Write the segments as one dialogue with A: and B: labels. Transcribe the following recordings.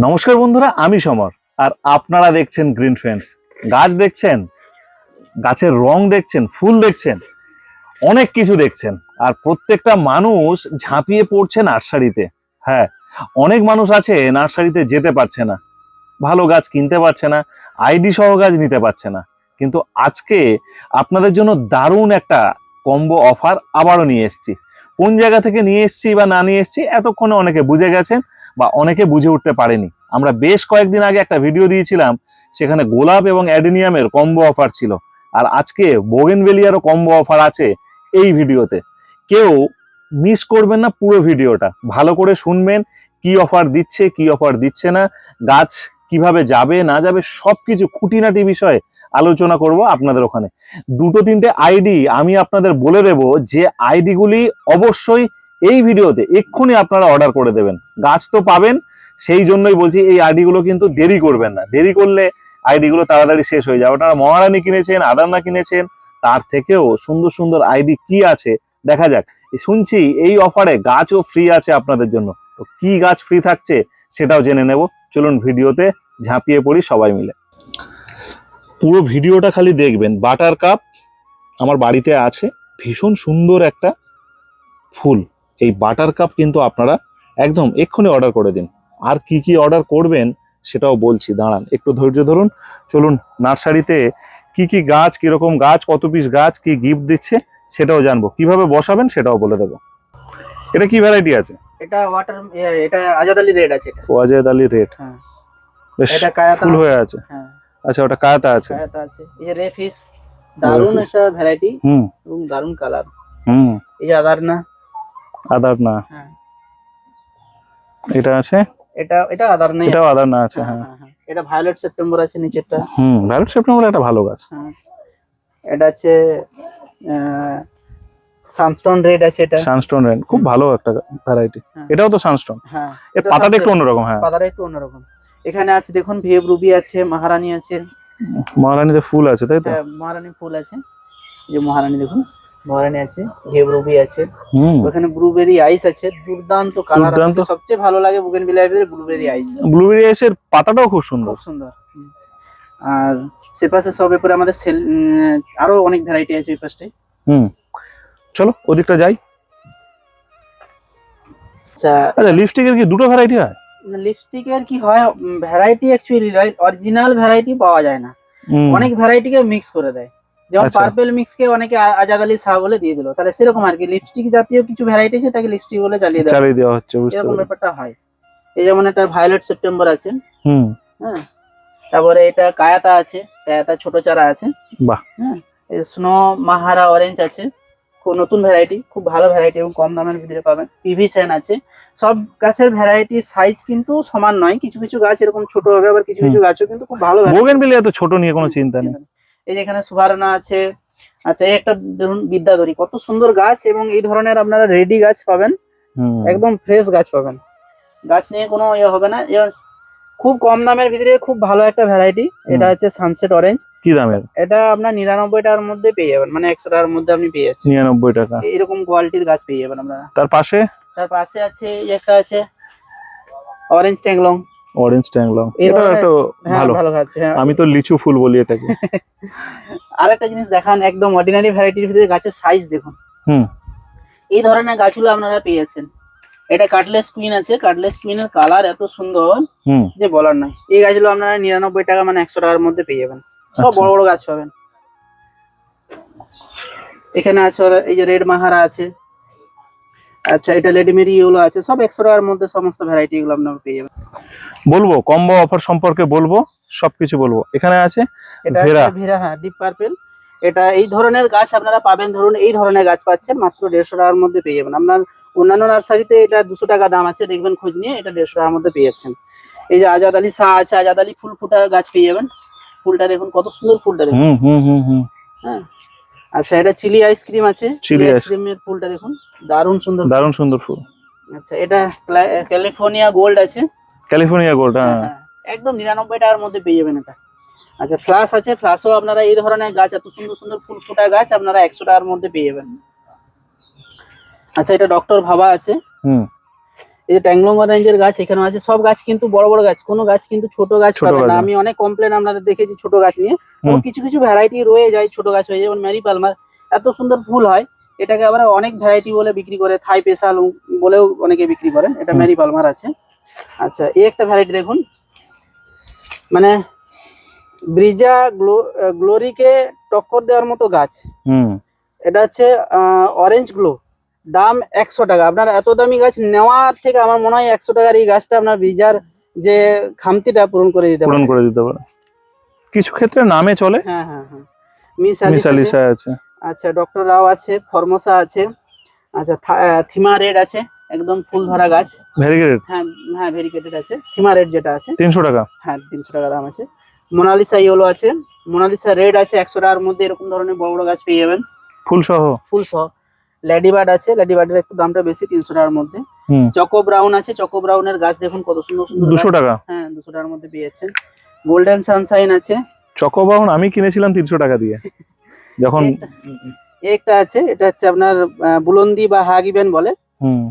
A: নমস্কার বন্ধুরা, আমি সমর। আর আপনারা দেখছেন গ্রিন ফ্রেন্ডস গাছ দেখছেন? গাছের রং দেখছেন? ফুল দেখছেন? অনেক কিছু দেখছেন। আর প্রত্যেকটা মানুষ ঝাঁপিয়ে পড়ছে নার্সারিতে। হ্যাঁ অনেক মানুষ আছে নার্সারিতে যেতে পারছে না। ভালো গাছ কিনতে পারছে না আইডি সহ গাছ নিতে পারছে না। কিন্তু আজকে আপনাদের জন্য দারুণ একটা কম্বো অফার আবারও নিয়ে এসেছি। কোন জায়গা থেকে নিয়ে এসছি বা না নিয়ে এসেছি, এতক্ষণে অনেকে বুঝে গেছেন। বা অনেকে বুঝে উঠতে পারেনি। আমরা বেশ কয়েকদিন আগে একটা ভিডিও দিয়েছিলাম, সেখানে গোলাপ এবং অ্যাডিনিয়ামের কম্বো অফার ছিল। আর আজকে বোগেনভেলিয়ারও কম্বো অফার আছে এই ভিডিওতে কেউ মিস করবেন না পুরো ভিডিওটা ভালো করে শুনবেন, কি অফার দিচ্ছে, কি অফার দিচ্ছে না, গাছ কীভাবে যাবে, না যাবে সব কিছু খুঁটিনাটি বিষয়ে আলোচনা করব আপনাদের ওখানে। দুটো তিনটে আইডি আমি আপনাদের বলে দেব যে আইডিগুলি অবশ্যই এই ভিডিওতে এক্ষুনি আপনারা অর্ডার করে দেবেন। গাছ তো পাবেন, সেই জন্যই বলছি এই আইডিগুলো কিন্তু দেরি করবেন না। দেরি করলে আইডিগুলো তাড়াতাড়ি শেষ হয়ে যাবে। আপনারা মহারানী কিনেছেন, আদারনা কিনেছেন, তার থেকেও সুন্দর সুন্দর আইডি কি আছে দেখা যাক। শুনছি এই অফারে গাছও ফ্রি আছে আপনাদের জন্য। তো কি গাছ ফ্রি থাকছে সেটাও জেনে নেব। চলুন ভিডিওতে ঝাঁপিয়ে পড়ি সবাই মিলে। পুরো ভিডিওটা খালি দেখবেন। বাটার কাপ আমার বাড়িতে আছে। ভীষণ সুন্দর একটা ফুল। এই বাটার কাপ কিন্তু আপনারা একদম এক্ষুনি অর্ডার করে দিন। আর কি কি অর্ডার করবেন সেটাও বলছি দাঁড়ান একটু ধৈর্য ধরুন। চলুন নার্সারিতে কি কি গাছ কীরকম গাছ কত পিস গাছ কি গিফট দিচ্ছে সেটাও জানব। কীভাবে বসাবেন সেটাও বলে দেবো। এটা কি ভ্যারাইটি আছে?
B: এটা ওয়াটার এটা আজাদ আলী রেড আছে এটা।
A: ওয়াজেদ আলী রেড
B: হ্যাঁ। এটা কায়াতা
A: ফুল হয়ে আছে।
B: হ্যাঁ।
A: আচ্ছা ওটা কায়াতা আছে।
B: কায়াতা আছে। এই যে রেফিস
A: দারুণ
B: একটা ভ্যারাইটি
A: হুম।
B: এবং দারুণ কালার
A: হুম।
B: এই যে আদার না। হ্যাঁ।
A: এটা আছে?
B: এটা এটা আদার নেই।
A: এটাও আদার না আছে হ্যাঁ
B: এটা ভায়োলেট সেপ্টেম্বর আছে নিচেরটা।
A: হুম ভ্যালট সেপ্টেম্বর একটা ভালো গাছ।
B: হ্যাঁ। এটা আছে সানস্টোন রেড আছে এটা।
A: সানস্টোন রেন খুব ভালো একটা ভ্যারাইটি।
B: হ্যাঁ।
A: এটাও তো সানস্টোন।
B: হ্যাঁ
A: এর পাতাটা একটু। অন্যরকম হ্যাঁ।
B: পাতাটা একটু অন্যরকম। এখানে আছে দেখুন ভেব রুবি আছে মহারানী আছে।
A: মহারানীতে ফুল আছে তাই তো?
B: হ্যাঁ, মহারানী ফুল আছে। যে মহারানী দেখুন। মহারানী আছে ভিএব রুবি আছে ওখানে ব্লুবেরি আইস আছে দুর্দান্ত কালার
A: দুর্দান্ত।
B: সবচেয়ে ভালো লাগে বুগেন বিলাইয়ের ভিতরে ব্লুবেরি আইস
A: ব্লুবেরি আইসের পাতাটাও খুব সুন্দর।
B: খুব সুন্দর আর সে পাশে সব এরপরে আমাদের সেল আরও অনেক ভ্যারাইটি আছে ওই পাশটায়।
A: হুম। চলো ওদিকটা যাই।
B: আচ্ছা
A: আচ্ছা লিপস্টিকের কি দুটো ভ্যারাইটি হয়?
B: লিপস্টিকের কি হয় ভ্যারাইটি অ্যাকচুয়ালি অরিজিনাল ভ্যারাইটি পাওয়া যায় না। অনেক ভ্যারাইটিকে মিক্স করে দেয়। যেমন
A: আচ্ছা।
B: পার্পেল মিক্স কে অনেকে আজাদ আলী শাহ বলে দিয়ে দিল। তাহলে সেরকম আর কি লিপস্টিক জাতীয় কিছু ভ্যারাইটি আছে তাকে লিপস্টিক বলে চালিয়ে দেওয়া?
A: চালিয়ে দেওয়া হচ্ছে বুঝতে
B: এরকম ব্যাপারটা হয়। এই যেমন একটা ভায়োলেট সেপ্টেম্বর আছে।
A: হুম।
B: হ্যাঁ। তারপরে এটা কায়াতা আছে কায়াতা ছোট চারা আছে।
A: বাহ।
B: হ্যাঁ। স্নো মাহারা অরেঞ্জ আছে। খুব নতুন ভ্যারাইটি খুব ভালো ভ্যারাইটি এবং কম দামের ভিতরে পাবেন। পিভি সেন আছে। সব গাছের ভ্যারাইটি সাইজ কিন্তু সমান নয়। কিছু কিছু গাছ এরকম ছোট হবে আবার কিছু কিছু গাছও কিন্তু খুব ভালো variety।
A: বোগেন বিলিয়া তো ছোট নিয়ে কোনো চিন্তা নেই।
B: এই যে এখানে সুভারনা আছে। আচ্ছা এই একটা ধরুন বিদ্যাধরী কত সুন্দর গাছ এবং এই ধরনের আপনারা রেডি গাছ পাবেন। একদম ফ্রেশ গাছ পাবেন। গাছ নিয়ে কোনো ইয়ে হবে না। যেমন খুব কম দামের ভিতরে খুব ভালো একটা ভ্যারাইটি এটা হচ্ছে সানসেট অরেঞ্জ
A: কি দামের?
B: এটা আপনার নিরানব্বই টাকার মধ্যে পেয়ে যাবেন। মানে একশো টাকার মধ্যে আপনি পেয়ে যাচ্ছেন।
A: নিরানব্বই টাকা।
B: এরকম কোয়ালিটির গাছ পেয়ে যাবেন আপনারা।
A: তার পাশে?
B: তার পাশে আছে এই একটা আছে অরেঞ্জ ট্যাংলং।
A: অরেঞ্জ ট্যাংলং এটা
B: ধরনের- হ্যাঁ
A: ভালো।
B: ভালো গাছ হ্যাঁ।
A: আমি তো লিচু ফুল বলি এটাকে।
B: আর একটা জিনিস দেখান একদম অর্ডিনারি ভ্যারাইটির ভিতরে গাছের সাইজ দেখুন।
A: হুম।
B: এই ধরনের গাছগুলো আপনারা পেয়ে যাচ্ছেন এটা কাটলেস কুইন আছে কাটলেস কুইনের কালার এত সুন্দর
A: হুম।
B: যে বলার নয়। এই গাছগুলো আপনারা নিরানব্বই টাকা মানে একশো টাকার মধ্যে পেয়ে যাবেন। সব
A: আচ্ছা।
B: বড় বড় গাছ পাবেন। এখানে আছে এই যে রেড মাহারা আছে। আচ্ছা এটা লেডিমেরি ইউলো আছে। সব একশো টাকার মধ্যে সমস্ত ভ্যারাইটি গুলো আপনারা পেয়ে যাবেন।
A: বলব কম্বো অফার সম্পর্কে বলব সবকিছু বলব। এখানে আছে
B: এটা
A: ভেরা।
B: ভেরা হ্যাঁ ডিপ পার্পেল এটা এই ধরনের গাছ আপনারা পাবেন ধরুন এই ধরনের গাছ পাচ্ছেন মাত্র দেড়শো টাকার মধ্যে পেয়ে যাবেন। আপনার অন্যান্য নার্সারিতে এটা দুশো টাকা দাম আছে দেখবেন খোঁজ নিয়ে এটা দেড়শো টাকার মধ্যে পেয়ে যাচ্ছেন এই যে আজাদ আলী শাহ আছে আজাদ আলী ফুল ফুটার গাছ পেয়ে যাবেন। ফুলটা দেখুন কত সুন্দর ফুলটা দেখুন।
A: হুম হুম হুম হুম।
B: হ্যাঁ। আচ্ছা এটা চিলি আইসক্রিম আছে চিলি আইসক্রিমের ফুলটা দেখুন দারুণ সুন্দর
A: দারুণ সুন্দর ফুল।
B: আচ্ছা এটা ক্যালিফোর্নিয়া গোল্ড আছে।
A: ক্যালিফোর্নিয়া গোল্ড হ্যাঁ
B: হ্যাঁ, একদম নিরানব্বই টাকার মধ্যে পেয়ে যাবেন এটা। আচ্ছা ফ্লাস আছে ফ্লাসও আপনারা এই ধরনের গাছ এত সুন্দর সুন্দর ফুল ফোটা গাছ আপনারা একশো টাকার মধ্যে পেয়ে যাবেন। আচ্ছা এটা ডক্টর ভাবা আছে।
A: হুম।
B: এই যে ট্যাংলঙ্গা রেঞ্জের গাছ এখানে আছে। সব গাছ কিন্তু বড় বড় গাছ কোনো গাছ কিন্তু ছোট গাছ পাবে না। আমি অনেক কমপ্লেন আপনাদের দেখেছি ছোট গাছ নিয়ে। কিছু কিছু ভ্যারাইটি রয়ে যায় ছোট গাছ হয়ে যায়। যেমন ম্যারি পালমার এত সুন্দর ফুল হয়। এটাকে আবার অনেক ভ্যারাইটি বলে বিক্রি করে। থাই পেশাল বলেও অনেকে বিক্রি করেন। এটা। ম্যারি পালমার আছে। আচ্ছা এই একটা ভ্যারাইটি দেখুন। মানে ব্রিজা গ্লো গ্লোরিকে টক্কর দেওয়ার মতো গাছ।
A: হুম।
B: এটা হচ্ছে অরেঞ্জ গ্লো দাম একশো টাকা। আপনার এত দামি গাছ নেওয়ার থেকে আমার মনে হয় একশো টাকার এই গাছটা আপনার ব্রিজার যে খামতিটা পূরণ করে দিতে
A: পূরণ করে দিতে পারে। কিছু ক্ষেত্রে নামে চলে।
B: হ্যাঁ হ্যাঁ হ্যাঁ। মিস আলিস আছে। আচ্ছা ডক্টর রাও আছে ফরমোসা আছে। আচ্ছা থিমা রেড আছে। একদম ফুল ধরা গাছ।
A: ভেরিগেটেড
B: হ্যাঁ হ্যাঁ ভেরিকেটেড আছে। থিমা রেড যেটা আছে।
A: তিনশো টাকা?
B: হ্যাঁ তিনশো টাকা দাম আছে। মোনালিসা ইয়েলো আছে। মোনালিসা রেড আছে একশো টাকার মধ্যে এরকম ধরনের বড় বড় গাছ পেয়ে যাবেন।
A: ফুল সহ?
B: ফুল সহ। লেডিবার্ড আছে। লেডিবার্ডের একটু দামটা বেশি তিনশো টাকার মধ্যে। চকো ব্রাউন আছে। চকো ব্রাউনের গাছ দেখুন কত সুন্দর সুন্দর
A: দুশো। টাকা?
B: হ্যাঁ দুশো টাকার মধ্যে পেয়েছেন গোল্ডেন সানশাইন আছে।
A: চকো ব্রাউন আমি কিনেছিলাম তিনশো টাকা দিয়ে। যখন
B: একটা- আছে। এটা হচ্ছে আপনার বুলন্দি বা হাগিবেন বলে।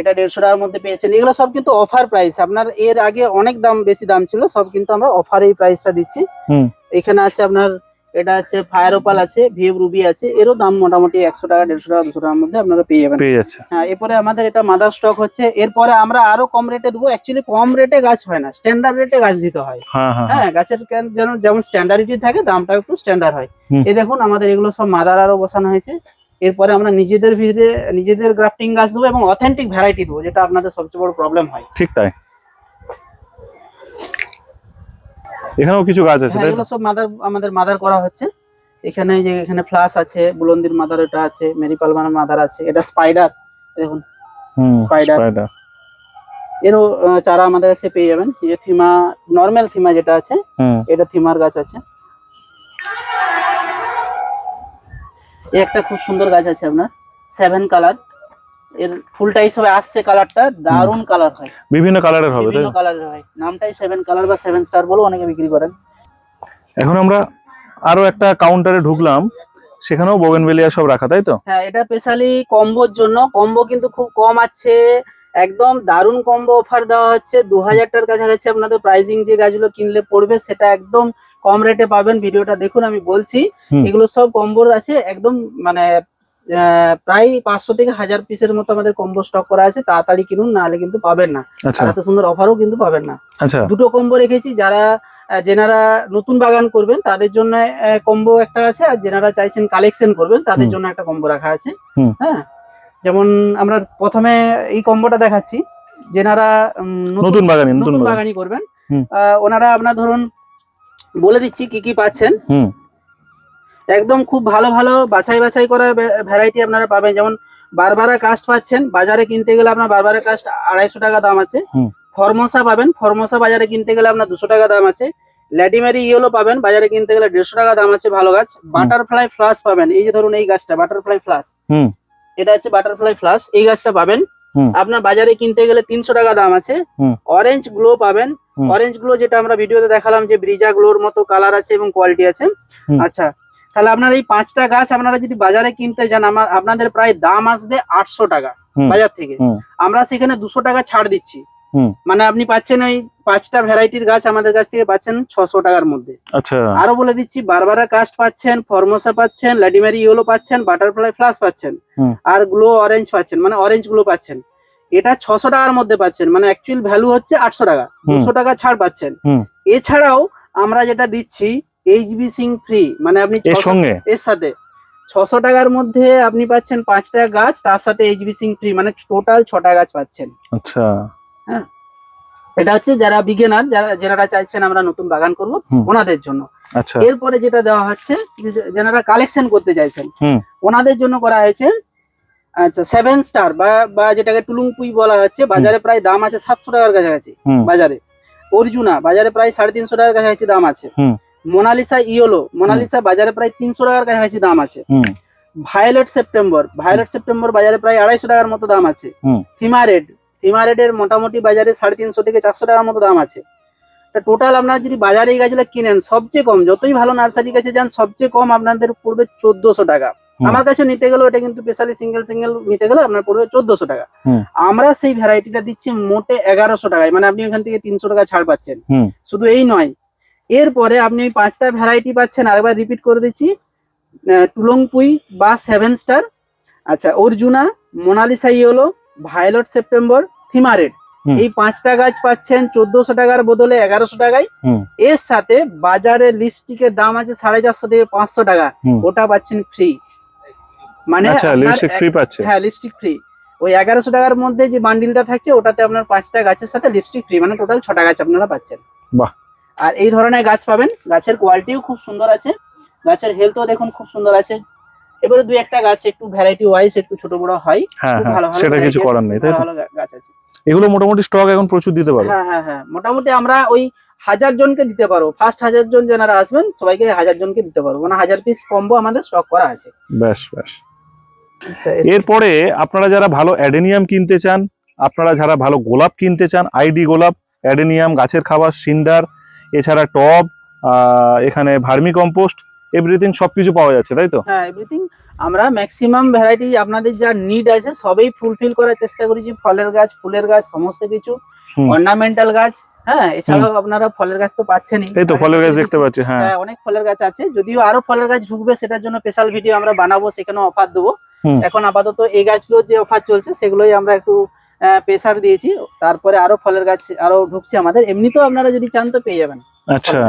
B: এটা দেড়শো টাকার মধ্যে পেয়েছেন। এগুলো সব কিন্তু অফার প্রাইস আপনার এর আগে অনেক দাম বেশি দাম ছিল সব কিন্তু আমরা অফার এই প্রাইসটা দিচ্ছি।
A: হুম।
B: এখানে আছে আপনার এটা আছে ফায়ার ওপাল আছে ভিএফ রুবি আছে এরও দাম মোটামুটি একশো টাকা দেড়শো টাকা দুশো টাকার মধ্যে আপনারা পেয়ে যাবেন।
A: পেয়ে যাচ্ছে।
B: হ্যাঁ এরপরে আমাদের এটা মাদার স্টক হচ্ছে। এরপরে আমরা আরও কম রেটে দেবো। অ্যাকচুয়ালি কম রেটে গাছ হয় না। স্ট্যান্ডার্ড রেটে গাছ দিতে হয়।
A: হ্যাঁ হ্যাঁ হ্যাঁ।
B: হ্যাঁ গাছের যেন যেমন স্ট্যান্ডার্ডিটি থাকে দামটা একটু স্ট্যান্ডার্ড হয়। এই দেখুন আমাদের এগুলো সব মাদার আরও বসানো হয়েছে। এরপরে আমরা নিজেদের ভিড়ে নিজেদের গ্রাফটিং গাছ দেবো এবং অথেন্টিক ভ্যারাইটি দেবো যেটা আপনাদের সবচেয়ে বড় প্রবলেম হয়।
A: ঠিক তাই। এখানেও কিছু গাছ আছে
B: হ্যাঁ? এগুলো সব মাদার আমাদের মাদার করা হচ্ছে। এখানে যে এখানে ফ্লাস আছে বুলন্দির মাদার এটা আছে মেরি পালমানের মাদার আছে এটা স্পাইডার দেখুন। spider। এরও চারা আমাদের কাছে পেয়ে যাবেন। এই যে থিমা নর্মাল থিমা যেটা আছে এটা থিমার গাছ আছে। এই একটা খুব সুন্দর গাছ আছে আপনার সেভেন কালারের ফুলটা হিসেবে আসছে কালারটা দারুণ কালার হয়।
A: বিভিন্ন কালারের হবে
B: বিভিন্ন কালারের হয়। নামটাই সেভেন কালার বা সেভেন স্টার বলে অনেকে বিক্রি করেন।
A: এখন আমরা আরও একটা কাউন্টারে ঢুকলাম সেখানেও বোগেনভেলিয়া সব রাখা তাই তো?
B: হ্যাঁ এটা স্পেশালি কম্বোর জন্য। কম্বো কিন্তু খুব কম আছে। একদম দারুণ কম্বো অফার দেওয়া হচ্ছে। দু হাজারটার কাছাকাছি আপনাদের প্রাইজিং যে গাছগুলো কিনলে পড়বে সেটা একদম কম রেটে পাবেন ভিডিওটা দেখুন আমি বলছি। এগুলো সব কম্বোর আছে একদম মানে প্রায় পাঁচশো থেকে হাজার পিসের মতো আমাদের কম্বো স্টক করা আছে তাড়াতাড়ি কিনুন নাহলে কিন্তু পাবেন না।
A: আচ্ছা।
B: এত সুন্দর অফারও কিন্তু পাবেন না।
A: আচ্ছা।
B: দুটো কম্বো রেখেছি যারা যেনারা নতুন বাগান করবেন তাদের জন্য কম্বো একটা আছে আর যেনারা চাইছেন কালেকশন করবেন তাদের জন্য একটা কম্বো রাখা আছে। হ্যাঁ? যেমন আমরা প্রথমে এই কম্বোটা দেখাচ্ছি। যেনারা
A: নতুন বাগানি নতুন বাগানি।
B: করবেন। আহ, ওনারা আপনার ধরুন বলে দিচ্ছি কি কি পাচ্ছেন।
A: হুম।
B: একদম খুব ভালো ভালো বাছাই বাছাই করা ভ্যারাইটি আপনারা পাবেন। যেমন বারবারা কাস্ট পাচ্ছেন বাজারে কিনতে গেলে আপনার বারবারা কাস্ট আড়াইশো টাকা দাম আছে। ফরমোসা পাবেন ফরমোসা বাজারে কিনতে গেলে আপনার দুশো টাকা দাম আছে। ল্যাডিমেরি ইয়েলো পাবেন বাজারে কিনতে গেলে দেড়শো টাকা দাম আছে ভালো গাছ। বাটারফ্লাই ফ্লাস পাবেন এই যে ধরুন এই গাছটা বাটারফ্লাই ফ্লাস। এটা হচ্ছে বাটারফ্লাই ফ্লাস এই গাছটা পাবেন। আপনার বাজারে কিনতে গেলে তিনশো টাকা দাম আছে। অরেঞ্জ গ্লো পাবেন। অরেঞ্জগুলো যেটা আমরা ভিডিওতে দেখালাম যে ব্রিজা গুলোর মতো কালার আছে এবং কোয়ালিটি আছে। আচ্ছা তাহলে আপনার এই পাঁচটা গাছ আপনারা যদি বাজারে কিনতে যান আমার আপনাদের প্রায় দাম আসবে আটশো টাকা বাজার থেকে। আমরা সেখানে দুশো টাকা ছাড় দিচ্ছি। মানে আপনি পাচ্ছেন ওই পাঁচটা ভ্যারাইটির গাছ আমাদের কাছ থেকে পাচ্ছেন ছশো টাকার মধ্যে।
A: আচ্ছা।
B: আরও বলে দিচ্ছি বারবারা কাস্ট পাচ্ছেন ফরমোসা পাচ্ছেন ল্যাডিমারি ইয়েলো পাচ্ছেন বাটারফ্লাই ফ্লাস পাচ্ছেন। আর গ্লো অরেঞ্জ পাচ্ছেন মানে অরেঞ্জগুলো পাচ্ছেন। এটা ছশো টাকার মধ্যে পাচ্ছেন মানে অ্যাকচুয়াল ভ্যালু হচ্ছে আটশো টাকা দুশো টাকা ছাড় পাচ্ছেন। এছাড়াও আমরা যেটা দিচ্ছি এইচবি সিং ফ্রি মানে আপনি
A: এর
B: 600
A: সঙ্গে?
B: এর সাথে। ছশো টাকার মধ্যে আপনি পাচ্ছেন পাঁচটা গাছ তার সাথে এইচবি সিং ফ্রি মানে টোটাল ছটা গাছ পাচ্ছেন।
A: আচ্ছা। হ্যাঁ।
B: এটা হচ্ছে যারা বিগেনার যারা যারা চাইছেন আমরা নতুন বাগান করব ওনাদের জন্য।
A: আচ্ছা।
B: এরপরে যেটা দেওয়া হচ্ছে যারা কালেকশন করতে চাইছেন ওনাদের জন্য করা হয়েছে আচ্ছা সেভেন স্টার বা বা যেটাকে টুলুংপুই বলা হচ্ছে বাজারে প্রায় দাম আছে সাতশো টাকার কাছাকাছি বাজারে। অর্জুনা বাজারে প্রায় সাড়ে তিনশো টাকার কাছাকাছি দাম আছে। মোনালিসা ইয়োলো মোনালিসা বাজারে প্রায় তিনশো টাকার কাছাকাছি দাম আছে। ভায়োলেট সেপ্টেম্বর ভায়োলেট সেপ্টেম্বর বাজারে প্রায় আড়াইশো টাকার মতো দাম আছে।
A: হুম।
B: থিমা রেড মোটামুটি বাজারে সাড়ে তিনশো থেকে চারশো টাকার মতো দাম আছে। টোটাল আপনারা যদি বাজারে এই গাছগুলো কিনেন সবচেয়ে কম যতই ভালো নার্সারি কাছে যান সবচেয়ে কম আপনাদের পড়বে চোদ্দশো টাকা। আমার কাছে নিতে গেলে ওটা কিন্তু স্পেশালি সিঙ্গেল সিঙ্গেল নিতে গেলে আপনার পড়বে চোদ্দশো টাকা। আমরা সেই ভ্যারাইটিটা দিচ্ছি মোটে এগারোশো টাকায় মানে আপনি ওখান থেকে তিনশো টাকা ছাড় পাচ্ছেন। শুধু এই নয় এরপরে আপনি ওই পাঁচটা ভ্যারাইটি পাচ্ছেন আরেকবার রিপিট করে দিচ্ছি টুলংপুই বা সেভেন স্টার আচ্ছা Arjuna Monalisa yellow violet September থিমারেড এই পাঁচটা গাছ পাচ্ছেন চোদ্দশো টাকার বদলে এগারোশো টাকায়। এর সাথে বাজারে লিপস্টিকের দাম আছে সাড়ে চারশো থেকে পাঁচশো টাকা। ওটা পাচ্ছেন ফ্রি মানে
A: আচ্ছা লিপস্টিক ফ্রি পাচ্ছে?
B: হ্যাঁ লিপস্টিক ফ্রি ওই এগারোশো টাকার মধ্যে যে বান্ডিলটা থাকছে ওটাতে আপনার পাঁচটা গাছের সাথে লিপস্টিক ফ্রি মানে টোটাল ছটা গাছ আপনারা পাচ্ছেন।
A: বাহ।
B: আর এই ধরনের গাছ পাবেন। গাছের কোয়ালিটিও খুব সুন্দর আছে। গাছের হেলথও দেখুন খুব সুন্দর আছে। এবারে দুই একটা গাছ একটু ভ্যারাইটি ওয়াইজ একটু ছোট বড় হয়।
A: হ্যাঁ
B: খুব
A: হ্যাঁ
B: ভালো ভালো
A: সেটা কিছু করার নেই তাই
B: ভালো
A: তো?
B: ভালো গাছ আছে।
A: এগুলো মোটামুটি স্টক এখন প্রচুর দিতে পারো।
B: হ্যাঁ হ্যাঁ হ্যাঁ। মোটামুটি আমরা ওই হাজার জনকে দিতে পারব ফার্স্ট হাজার জন যারা আসবেন সবাইকে হাজার জনকে দিতে পারব মানে হাজার পিস কম্বো আমাদের স্টক করা আছে।
A: ব্যাস
B: আচ্ছা,
A: এরপরে আপনারা যারা ভালো অ্যাডেনিয়াম কিনতে চান আপনারা যারা ভালো গোলাপ কিনতে চান আইডি গোলাপ অ্যাডেনিয়াম গাছের খাবার সিন্ডার এছাড়া টব এখানে ভার্মি কম্পোস্ট এভরিথিং সবকিছু পাওয়া যাচ্ছে তাই তো?
B: হ্যাঁ এভরিথিং। আমরা ম্যাক্সিমাম ভ্যারাইটি আপনাদের যা নিড আছে সবই ফুলফিল করার চেষ্টা করেছি। ফলের গাছ ফুলের গাছ সমস্ত কিছু। অর্নামেন্টাল গাছ হ্যাঁ এছাড়াও আপনারা ফলের গাছ তো পাচ্ছেনই।
A: এই তো ফলের গাছ দেখতে পাচ্ছি হ্যাঁ।
B: হ্যাঁ অনেক ফলের গাছ আছে। যদিও আরও ফলের গাছ ঢুকবে সেটার জন্য স্পেশাল ভিডিও আমরা বানাবো সেখানে অফার দেবো। এখন আপাতত এই গাছগুলো যে অফার চলছে সেগুলোই আমরা একটু প্রেসার দিয়েছি। তারপরে আরও ফলের গাছ আরও ঢুকছে আমাদের। এমনিতেও আপনারা যদি চান তো পেয়ে যাবেন।
A: আচ্ছা।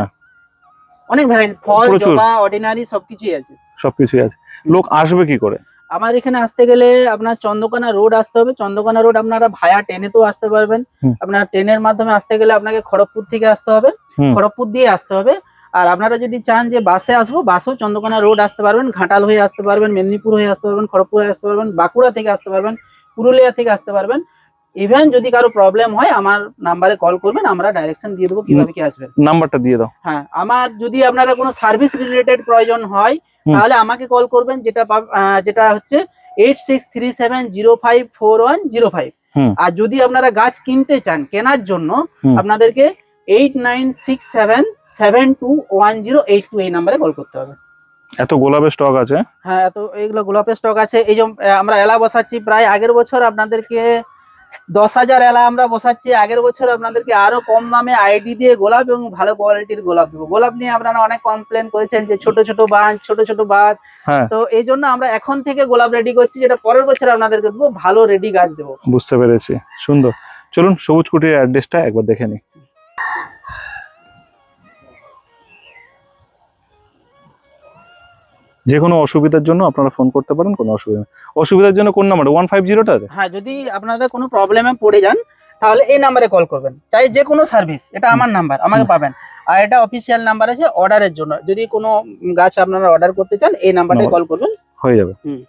B: অনেক ভ্যারাইটি ফল। জবা অর্ডিনারি সবকিছুই আছে।
A: সবকিছুই আছে। লোক আসবে কি করে?
B: আমার এখানে আসতে গেলে আপনার চন্দ্রকোনা রোড আসতে হবে। চন্দ্রকোনা রোড আপনারা ভায়া ট্রেনেতেও আসতে পারবেন। আপনার ট্রেনের মাধ্যমে আসতে গেলে আপনাকে খড়গপুর থেকে আসতে হবে। খড়গপুর দিয়ে আসতে হবে। আর আপনারা যদি চান যে বাসে আসব বাসেও চন্দ্রকোনা রোড আসতে পারবেন ঘাটাল হয়ে আসতে পারবেন মেদিনীপুর হয়ে আসতে পারবেন খড়গপুর হয়ে আসতে পারবেন বাঁকুড়া থেকে আসতে পারবেন পুরুলিয়া থেকে আসতে পারবেন। ইভেন যদি কারও প্রবলেম হয় আমার নাম্বারে কল করবেন আমরা ডাইরেকশন দিয়ে দেবো কীভাবে কি আসবেন
A: নাম্বারটা দিয়ে দাও।
B: হ্যাঁ আমার যদি আপনারা কোনো সার্ভিস রিলেটেড প্রয়োজন হয় তাহলে আমাকে কল করবেন যেটা যেটা হচ্ছে eight six three seven zero five four one zero five আর যদি আপনারা গাছ কিনতে চান কেনার জন্য আপনাদেরকে eight nine six seven seven two one zero eight two এই নাম্বারে কল করতে হবে।
A: এত গোলাপের স্টক আছে?
B: হ্যাঁ তো এইগুলো গোলাপের স্টক আছে। এই যে আমরা এলা বসাচ্ছি। প্রায় আগের বছর আপনাদেরকে দশ হাজার এলা আমরা বসাচ্ছি। আগের বছর আপনাদেরকে আরও কম দামে আইডি দিয়ে গোলাপ এবং ভালো কোয়ালিটির গোলাপ দেবো। গোলাপ নিয়ে আপনারা অনেক কমপ্লেন করেছেন যে ছোট ছোট বাঁধ ছোট ছোট বাঁধ।
A: হ্যাঁ।
B: তো এই জন্য আমরা এখন থেকে গোলাপ রেডি করছি যেটা পরের বছর আপনাদেরকে দেবো। ভালো রেডি গাছ দেবো।
A: বুঝতে পেরেছি। সুন্দর। চলুন সবুজ কুটির অ্যাড্রেসটা একবার দেখে নিই। যে কোনো অসুবিধার জন্য আপনারা ফোন করতে পারেন কোনো অসুবিধা নেই। অসুবিধার জন্য কোন নাম্বার ওয়ান ফাইভ জিরোটা
B: হ্যাঁ যদি আপনারা কোনো প্রবলেমে পড়ে যান তাহলে এই নাম্বারে কল করবেন। চাই যে কোনো সার্ভিস এটা আমার নাম্বার আমাকে পাবেন। আর এটা অফিসিয়াল নাম্বার আছে অর্ডারের জন্য। যদি কোনো গাছ আপনারা অর্ডার করতে চান এই নাম্বারে কল করবেন।
A: হয়ে যাবে।
B: হুম।